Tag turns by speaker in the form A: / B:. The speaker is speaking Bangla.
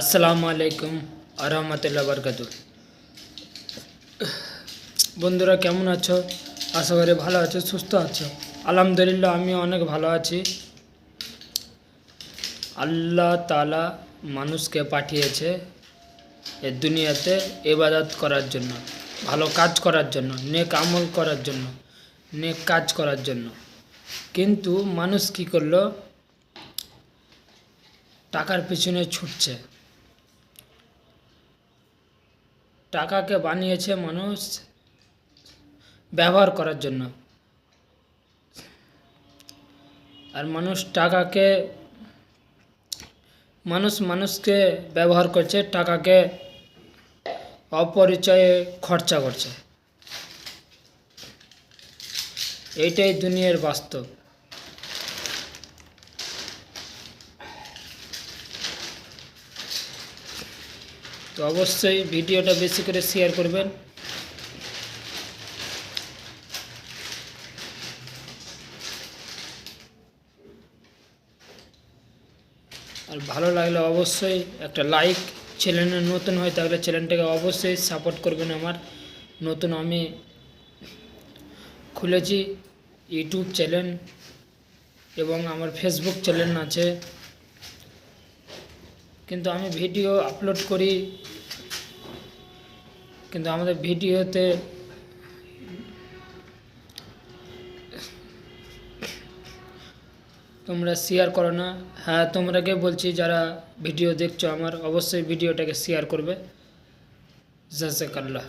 A: আসসালামু আলাইকুম আরহামতুল্লাহ বরকাত বন্ধুরা, কেমন আছো? আশা করি ভালো আছো, সুস্থ আছো। আলহামদুলিল্লাহ আমি অনেক ভালো আছি। আল্লাহ তালা মানুষকে পাঠিয়েছে এ দুনিয়াতে এবাদত করার জন্য, ভালো কাজ করার জন্য, নেক আমল করার জন্য, নেক কাজ করার জন্য। কিন্তু মানুষ কি করল? টাকার পিছনে ছুটছে। টাকাকে বানিয়েছে মানুষ ব্যবহার করার জন্য। আর মানুষ টাকাকে, মানুষ মানুষকে ব্যবহার করছে, টাকাকে অপরিচয়ে খরচা করছে। এইটাই দুনিয়ার বাস্তব। তো অবশ্যই ভিডিওটা বেশি করে শেয়ার করবেন। আর ভালো লাগলে অবশ্যই একটা লাইক চ্যানেলে নতুন হয় তাহলে চ্যানেলটাকে অবশ্যই সাপোর্ট করবেন আমার। নতুন আমি খুলেছি ইউটিউব চ্যানেল এবং আমার ফেসবুক চ্যানেল আছে। কিন্তু আমি ভিডিও আপলোড করি কিন্তু আমাদের ভিডিওতে তোমরা শেয়ার করো না। হ্যাঁ তোমরাকে বলছি, যারা ভিডিও দেখছ, আমার অবশ্যই ভিডিওটাকে শেয়ার করবে। জাজাকাল্লাহ।